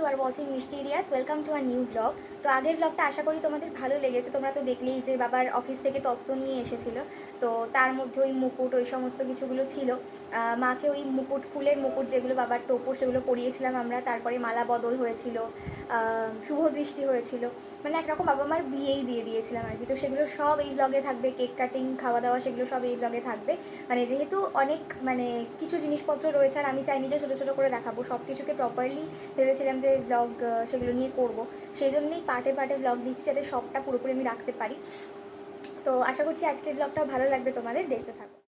You are watching mysterious welcome to our new vlog তো আগের ব্লগটা আশা করি তোমাদের ভালো লেগেছে। তোমরা তো দেখলেই যে বাবার অফিস থেকে তত্ত্ব নিয়ে এসেছিল। তো তার মধ্যে ওই মুকুট, ওই সমস্ত কিছুগুলো ছিল। মাকে ওই মুকুট, ফুলের মুকুট যেগুলো বাবার টোপো সেগুলো পরিয়েছিলাম আমরা। তারপরে মালা বদল হয়েছিল শুভ দৃষ্টি হয়েছিল। মানে একরকম বাবা মার বিয়েই দিয়ে দিয়েছিলাম আর কি। তো সেগুলো সব এই ব্লগে থাকবে। কেক কাটিং, খাওয়া দাওয়া সেগুলো সব এই ব্লগে থাকবে। মানে যেহেতু অনেক মানে কিছু জিনিসপত্র রয়েছে আর আমি চাইনি যে ছোটো ছোটো করে দেখাবো। সব কিছুকে প্রপারলি ভেবেছিলাম যে ব্লগ সেগুলো নিয়ে করব। সেই জন্যই পার্টে পার্টে ব্লগ দিচ্ছি যাতে সবটা পুরোপুরি আমি রাখতে পারি। তো আশা করছি আজকের ব্লগটাও ভালো লাগবে তোমাদের। দেখতে থাকো।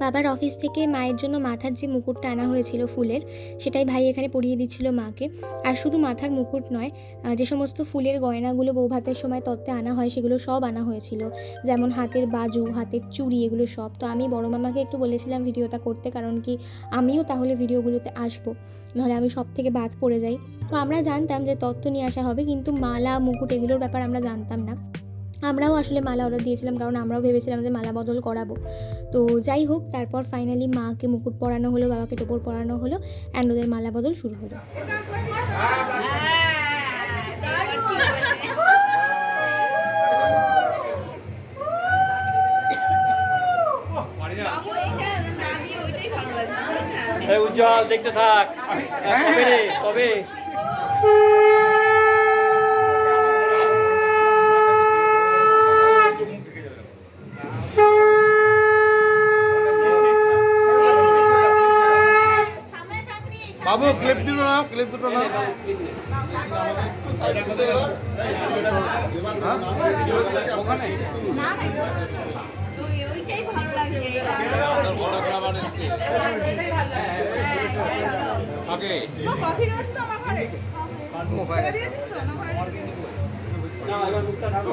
বাবার অফিস থেকে মায়ের জন্য মাথার যে মুকুটটা আনা হয়েছিল ফুলের, সেটাই ভাই এখানে পরিয়ে দিচ্ছিল মাকে। আর শুধু মাথার মুকুট নয় যে সমস্ত ফুলের গয়নাগুলো বৌভাতের সময় তত্ত্বে আনা হয়, সেগুলো সব আনা হয়েছিল। যেমন হাতের বাজু, হাতের চুড়ি, এগুলো সব। তো আমি বড় মামাকে একটু বলেছিলাম ভিডিওটা করতে, কারণ কি আমিও তাহলে ভিডিওগুলোতে আসব, নাহলে আমি সব থেকে বাদ পড়ে যাই। তো আমরা জানতাম যে তত্ত্ব নিয়ে আসা হবে, কিন্তু মালা, মুকুট, এগুলোর ব্যাপার আমরা জানতাম না। আমরাও আসলে মালা অর্ডার দিয়েছিলাম, কারণ আমরাও ভেবেছিলাম যে মালা বদল করাবো। তো যাই হোক, তারপর ফাইনালি মাকে মুকুট পরানো হলো, বাবাকে টোপর পরানো হলো অ্যান্ড ওদের মালা বদল শুরু হলো। উজ্জ্বল, দেখতে থাক। কবে কবে ক্লিপ দুটো না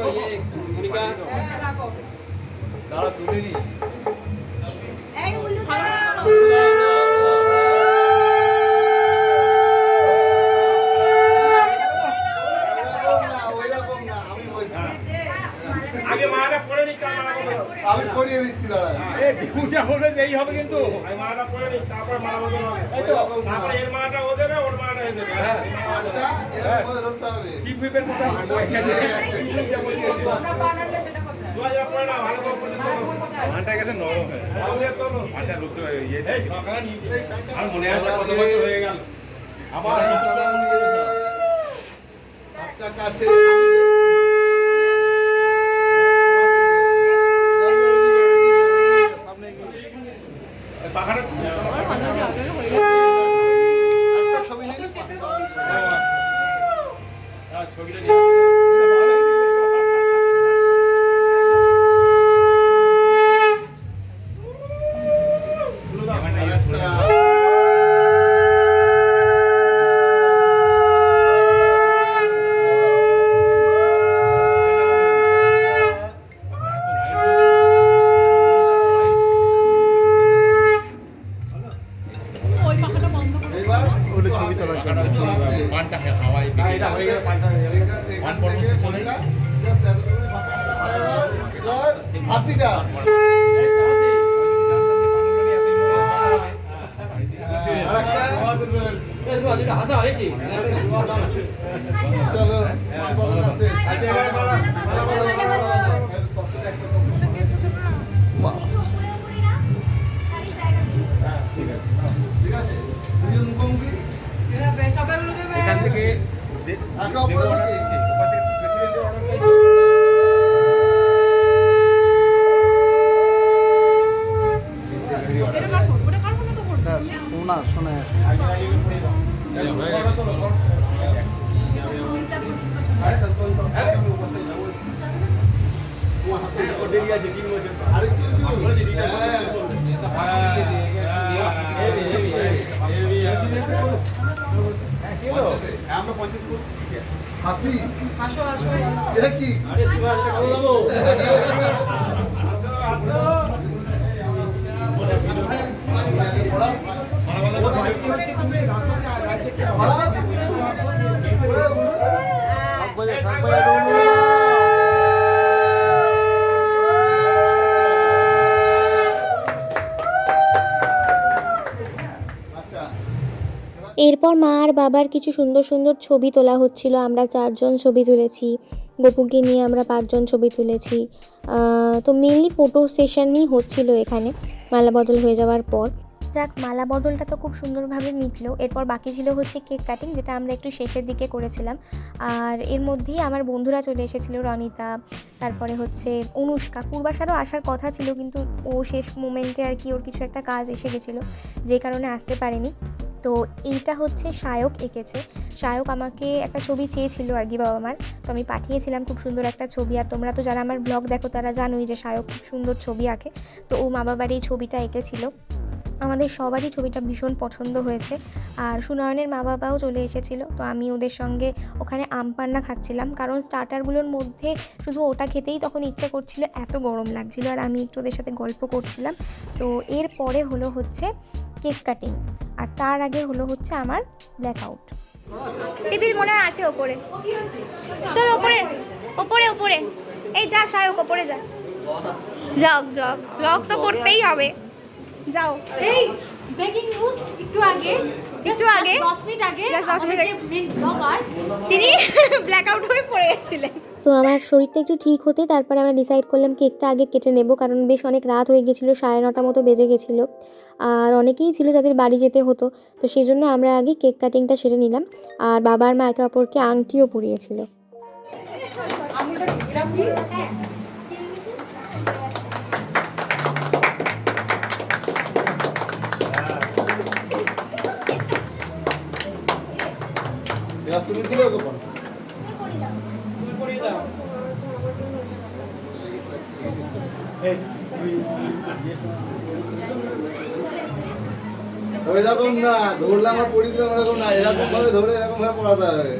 ইয়ে মনিকা দাঁড়া তুলে নি। গেল? আবার দাদা নিয়ে যাও। হাতটা কাছে। পাখাটা হেভি। হ্যাঁ, আমরা পঞ্চাশ করব। হাসি এটা কি আরে সুভাষ এটা ভালো লাগো আসো, আসো। পড়া মালা বদল, মালা বদল। আচ্ছা এবার এরপর মা আর বাবার কিছু সুন্দর সুন্দর ছবি তোলা হচ্ছিল। আমরা চারজন ছবি তুলেছি। গপুকে নিয়ে আমরা পাঁচজন ছবি তুলেছি। তো মেনলি ফটো সেশনই হচ্ছিল এখানে, মালা বদল হয়ে যাওয়ার পর। যাক, মালা বদলটা তো খুব সুন্দরভাবে মিটলো। এরপর বাকি ছিল হচ্ছে কেক কাটিং যেটা আমরা একটু শেষের দিকে করেছিলাম। আর এর মধ্যেই আমার বন্ধুরা চলে এসেছিল, রনিতা, তারপরে হচ্ছে অনুষ্কা। পূর্বাশারও আসার কথা ছিল, কিন্তু ও শেষ মোমেন্টে আর কি ওর কিছু একটা কাজ এসে গেছিল, যে কারণে আসতে পারেনি। তো এইটা হচ্ছে শায়ক এঁকেছে। শায়ক আমাকে একটা ছবি চেয়েছিল আর কি বাবা মার। তো আমি পাঠিয়েছিলাম খুব সুন্দর একটা ছবি। আর তোমরা তো যারা আমার ব্লগ দেখো তারা জানোই যে শায়ক খুব সুন্দর ছবি আঁকে। তো ও মা বাবার এই ছবিটা এঁকেছিল। আমাদের সবারই ছবিটা ভীষণ পছন্দ হয়েছে। আর সুনয়নের মা বাবাও চলে এসেছিল। তো আমি ওদের সঙ্গে ওখানে আম পান্না খাচ্ছিলাম। কারণ স্টার্টারগুলোর মধ্যে শুধু ওটা খেতেই তখন ইচ্ছা করছিল, এত গরম লাগছিল। আর আমি একটু ওদের সাথে গল্প করছিলাম। তো এরপরে হলো হচ্ছে কেক কাটিং আর তার আগে হলো হচ্ছে আমার ব্ল্যাক আউট টিভির মনে হয় আছে ওপরে। চল ওপরে ওপরে ওপরে। এই যা সায়ক ওপরে যা। ব্লগ ব্লগ ব্লগ তো করতেই হবে। যাও। এই ব্রেকিং নিউজ একটু আগে। একটু আগে? 10 মিনিট আগে 10 মিনিট মেন ব্লগার তিনি ব্ল্যাক আউট হয়ে পড়ে গেছিলেন তো আমার শরীরটা একটু ঠিক হতে তারপরে আমরা ডিসাইড করলাম কেকটা আগে কেটে নেব, কারণ বেশ অনেক রাত হয়ে গেছিল, সাড়ে নটা মতো বেজে গেছিল। আর অনেকেই ছিল যাদের বাড়ি যেতে হতো, তো সেই জন্য আমরা আগে কেক কাটিংটা সেরে নিলাম। আর বাবার মা একে অপরকে আংটিও পরিয়েছিল ওইরকম না ধরলে আমার পড়ি এরকম না এরকম ভাবে ধরে এরকম ভাবে পড়াতে হবে।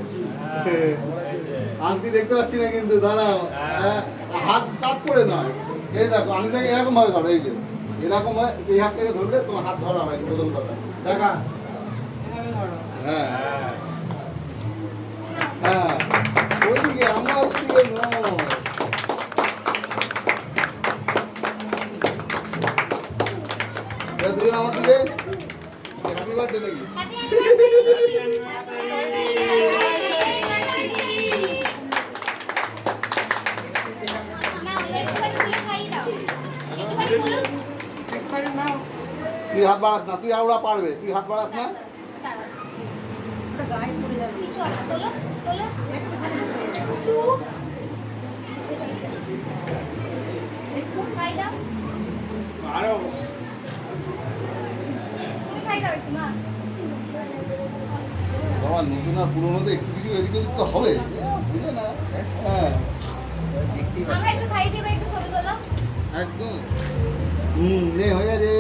আংটি দেখতে পাচ্ছি না কিন্তু দাঁড়াও। হ্যাঁ, হাত কাত করে নয়। এই দেখো আংটিটাকে এরকম ভাবে ধরো এই যে। এরকম ভাবে এই হাত থেকে ধরলে তোমার হাত ধরা হয় প্রথম কথা। দেখা। হ্যাঁ। হ্যাঁ। ওইদিকে আমরা আমার দিকে হ্যাপি বার্থডে নাকি তুই হাত বাড়াস না তুই আওড়া পারবে তুই হাত বাড়াস না। আরও বাবা নতুন আর পুরোনো তো একটু কিছু এদিক ওদিক তো হবে। বুঝলে না? হ্যাঁ। একদম। হুম নে হয়ে গেছে।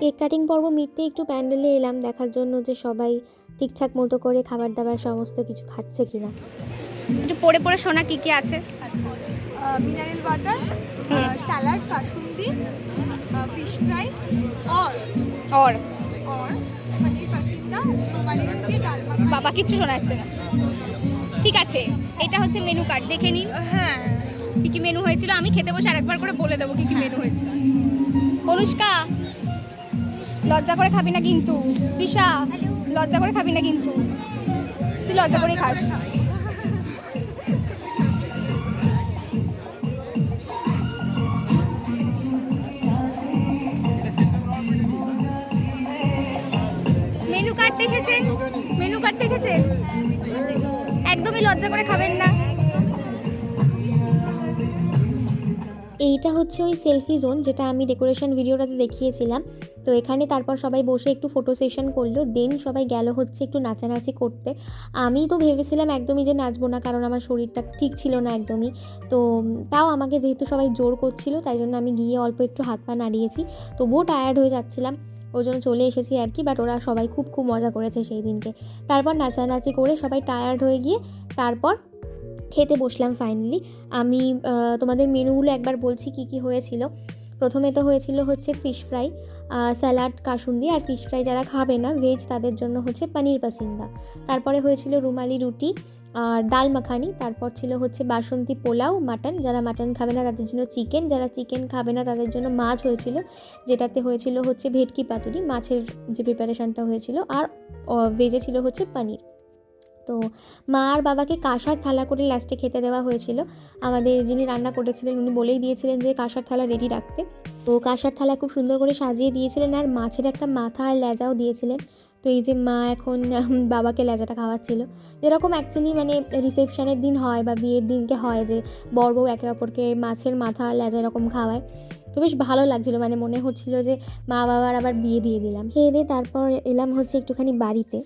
কেক কাটিং পর্ব মিটতে একটু প্যান্ডেলে এলাম দেখার জন্য যে সবাই ঠিকঠাক মতো করে খাবার দাবার সমস্ত কিছু খাচ্ছে কিনা। একটু পড়ে পড়ে শোনা কি কি আছে? মিনারেল ওয়াটার স্যালাড কাসুন্দি বাবা কিচ্ছু শোনা যাচ্ছে না। ঠিক আছে এটা হচ্ছে মেনু কার্ড দেখে নিন। হ্যাঁ। কি কি মেনু হয়েছিল? আমি খেতে বসে আরেকবার করে বলে দেবো কি কি মেনু হয়েছিল। অনুষ্কা লজ্জা করে খাবি না কিন্তু। তৃষা লজ্জা করে খাবি না কিন্তু। তুই লজ্জা করে খাস দেখেছেন মেনু কার্ড দেখেছেন একদমই লজ্জা করে খাবেন না। এইটা হচ্ছে ওই সেলফি জোন, যেটা আমি ডেকোরেশন ভিডিওটাতে দেখিয়েছিলাম। তো এখানে তারপর সবাই বসে একটু ফটো সেশন করল, দেন সবাই গেল হচ্ছে একটু নাচানাচি করতে। আমি তো ভেবেছিলাম একদমই যে নাচবো না, কারণ আমার শরীরটা ঠিক ছিল না একদমই। তো তাও আমাকে যেহেতু সবাই জোর করছিল, তাই জন্য আমি গিয়ে অল্প একটু হাত পা নাড়িয়েছি। তবুও টায়ার্ড হয়ে যাচ্ছিলাম। ওই জন্য চলে এসেছি আর কি বাট ওরা সবাই খুব খুব মজা করেছে সেই দিনকে। তারপর নাচানাচি করে সবাই টায়ার্ড হয়ে গিয়ে তারপর খেতে বসলাম ফাইনালি আমি তোমাদের মেনুগুলো একবার বলছি কি কি হয়েছিল। প্রথমে তো হয়েছিল হচ্ছে ফিশ ফ্রাই স্যালাড কাসুন্দি আর ফিশ ফ্রাই যারা খাবে না ভেজ তাদের জন্য হচ্ছে পনির পাসিন্দা তারপরে হয়েছিল রুমালি রুটি আর ডাল মাখানি, তারপর ছিল হচ্ছে বাসন্তী পোলাও, মাটন। যারা মাটন খাবে না তাদের জন্য চিকেন, যারা চিকেন খাবে না তাদের জন্য মাছ হয়েছিল, যেটাতে হয়েছিল হচ্ছে ভেটকি পাতুরি, মাছের যে প্রিপারেশনটা হয়েছিল, আর ভেজে ছিল হচ্ছে পনির। তো মা আর বাবাকে কাঁসার থালা করে লাস্টে খেতে দেওয়া হয়েছিল। আমাদের যিনি রান্না করেছিলেন উনি বলেই দিয়েছিলেন যে কাঁসার থালা রেডি রাখতে। তো কাঁসার থালা খুব সুন্দর করে সাজিয়ে দিয়েছিলেন আর মাছের একটা মাথা আর লেজাও দিয়েছিলেন। তো এই যে মা এখন বাবাকে লেজাটা খাওয়াচ্ছিল। যেরকম অ্যাকচুয়ালি মানে রিসেপশনের দিন হয় বা বিয়ের দিনকে হয় যে বর বউ একে অপরকে মাছের মাথা লেজা এরকম খাওয়ায়। তো বেশ ভালো লাগছিল মানে মনে হচ্ছিল যে মা বাবার আবার বিয়ে দিয়ে দিলাম। খেয়ে দিয়ে তারপর এলাম হচ্ছে একটুখানি বাড়িতে।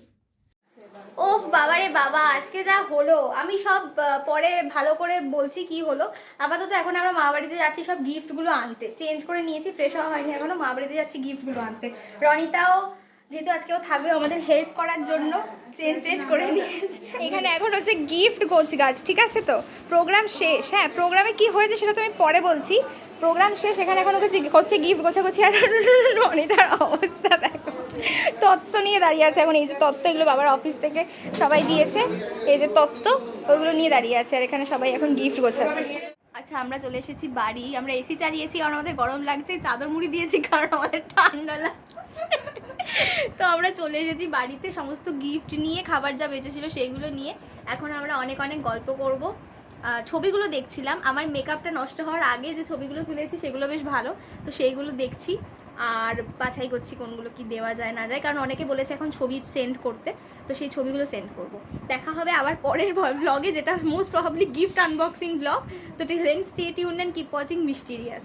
ও বাবারে বাবা, আজকে যা হলো। আমি সব পরে ভালো করে বলছি কি হলো। আপাতত এখন আমরা মা বাড়িতে যাচ্ছি সব গিফটগুলো আনতে। চেঞ্জ করে নিয়েছি ফ্রেশ হওয়া হয়নি এখনও। মা বাড়িতে যাচ্ছি গিফটগুলো আনতে। রনিতাও যেহেতু আজকেও থাকবে আমাদের হেল্প করার জন্য চেঞ্জ টেঞ্জ করে নিয়েছি। এখানে এখন হচ্ছে গিফট গোছ গাছ, ঠিক আছে তো? প্রোগ্রাম শেষ হ্যাঁ প্রোগ্রামে কি হয়েছে সেটা তো আমি পরে বলছি। প্রোগ্রাম শেষ, এখানে এখন হচ্ছে হচ্ছে গিফট গোছাগুছি আর রনিতার অবস্থা দেখো। তত্ত্ব নিয়ে দাঁড়িয়ে আছে এখন, এই যে তত্ত্ব এগুলো বাবার অফিস থেকে সবাই দিয়েছে। এই যে তত্ত্ব ওইগুলো নিয়ে দাঁড়িয়ে আছে আর এখানে সবাই এখন গিফট গোছাচ্ছে। আচ্ছা আমরা চলে এসেছি বাড়ি, আমরা এসি চালিয়েছি, কারণ আমাদের গরম লাগছে, চাদর মুড়ি দিয়েছি, কারণ আমাদের ঠান্ডা লাগছে। তো আমরা চলে এসেছি বাড়িতে সমস্ত গিফট নিয়ে খাবার যা বেঁচেছিল সেইগুলো নিয়ে। এখন আমরা অনেক অনেক গল্প করব। ছবিগুলো দেখছিলাম। আমার মেকআপটা নষ্ট হওয়ার আগে যে ছবিগুলো তুলেছি সেগুলো বেশ ভালো। তো সেইগুলো দেখছি। আর বাছাই করছি কোনগুলো কি দেওয়া যায় না যায়। কারণ অনেকে বলেছে এখন ছবি সেন্ড করতে। তো সেই ছবিগুলো সেন্ড করব। দেখা হবে আবার পরের ব্লগে যেটা most probably gift unboxing vlog তো till then stay tuned and keep watching mysterious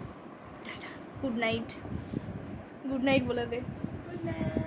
good night good night বলে দে। Good night